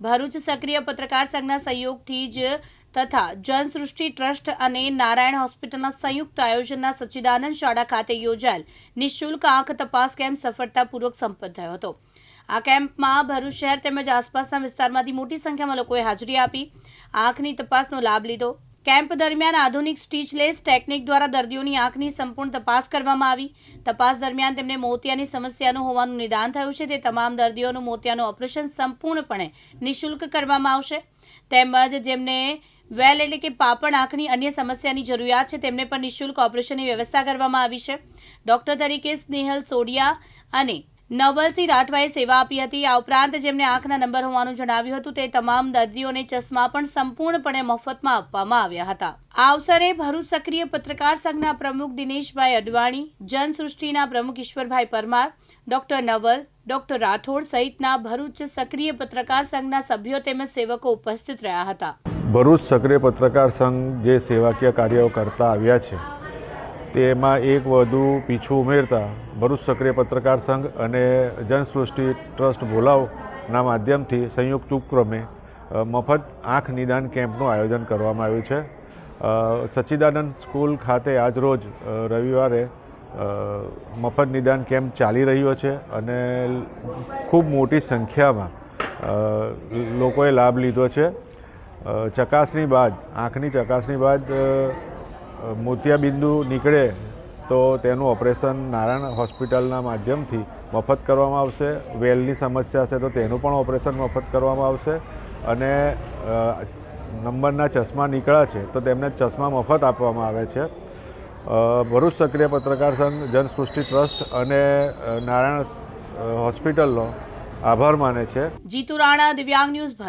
ભરૂચ સક્રિય પત્રકાર સંઘના સહયોગથી જ તથા જનસૃષ્ટિ ટ્રસ્ટ અને નારાયણ હોસ્પિટલના સંયુક્ત આયોજનના સચ્ચિદાનંદ શાળા ખાતે યોજાયેલ નિઃશુલ્ક આંખ તપાસ કેમ્પ સફળતાપૂર્વક સંપન્ન થયો હતો. આ કેમ્પમાં ભરૂચ શહેર તેમજ આસપાસના વિસ્તારમાંથી મોટી સંખ્યામાં લોકોએ હાજરી આપી, આંખની તપાસનો લાભ લીધો કેમ્પ દરમિયાન આધુનિક સ્ટીચલેસ ટેકનિક દ્વારા દર્દીઓની આંખની સંપૂર્ણ તપાસ કરવામાં આવી. તપાસ દરમિયાન તેમને મોતિયાની સમસ્યાનું હોવાનું નિદાન થયું છે. તે તમામ દર્દીઓનું મોતિયાનું ઓપરેશન સંપૂર્ણપણે નિઃશુલ્ક કરવામાં આવશે. તેમજ જેમને વેલ એટલે કે પાપણ આંખની અન્ય સમસ્યાની જરૂરિયાત છે, તેમને પણ નિઃશુલ્ક ઓપરેશનની વ્યવસ્થા કરવામાં આવી છે. ડૉક્ટર તરીકે સ્નેહલ સોડિયા અને નવલસિંહ રાઠવાએ સેવા આપી હતી. આ ઉપરાંત જેમને આંખના નંબર હોવાનું જણાવ્યું હતું, તે તમામ દર્દીઓને ચશ્મા પણ સંપૂર્ણપણે મફતમાં આપવામાં આવ્યા હતા. આ અવસરે ભરૂચ સક્રિય પત્રકાર સંઘના પ્રમુખ દિનેશભાઈ અડવાણી, જનસૃષ્ટિના પ્રમુખ ઈશ્વરભાઈ પરમાર, ડોક્ટર નવલ, ડોક્ટર રાઠોડ સહિતના ભરૂચ સક્રિય પત્રકાર સંઘના સભ્યો તેમજ સેવકો ઉપસ્થિત રહ્યા હતા. ભરૂચ સક્રિય પત્રકાર સંઘ જે સેવાકીય કાર્યો કરતા આવ્યા છે તેમાં એક વધુ પીછું ઉમેરતા ભરૂચ સક્રિય પત્રકાર સંઘ અને જનસૃષ્ટિ ટ્રસ્ટ ભોલાવના માધ્યમથી સંયુક્ત ઉપક્રમે મફત આંખ નિદાન કેમ્પનું આયોજન કરવામાં આવ્યું છે. સચ્ચિદાનંદ સ્કૂલ ખાતે આજરોજ રવિવારે મફત નિદાન કેમ્પ ચાલી રહ્યો છે અને ખૂબ મોટી સંખ્યામાં લોકોએ લાભ લીધો છે. ચકાસણી બાદ, આંખની ચકાસણી બાદ મોતિયાબિંદુ નીકળે તો તેનું ઓપરેશન નારાયણ હોસ્પિટલના માધ્યમથી મફત કરવામાં આવશે. વેલની સમસ્યા છે તો તેનું પણ ઓપરેશન મફત કરવામાં આવશે. અને નંબરના ચશ્મા નીકળ્યા છે તો તેમને ચશ્મા મફત આપવામાં આવે છે. ભરૂચ સક્રિય પત્રકાર સંઘ, જનસૃષ્ટિ ટ્રસ્ટ અને નારાયણ હોસ્પિટલનો આભાર માને છે. જીતુ રાણા, દિવ્યાંગ ન્યૂઝ ભરૂચ.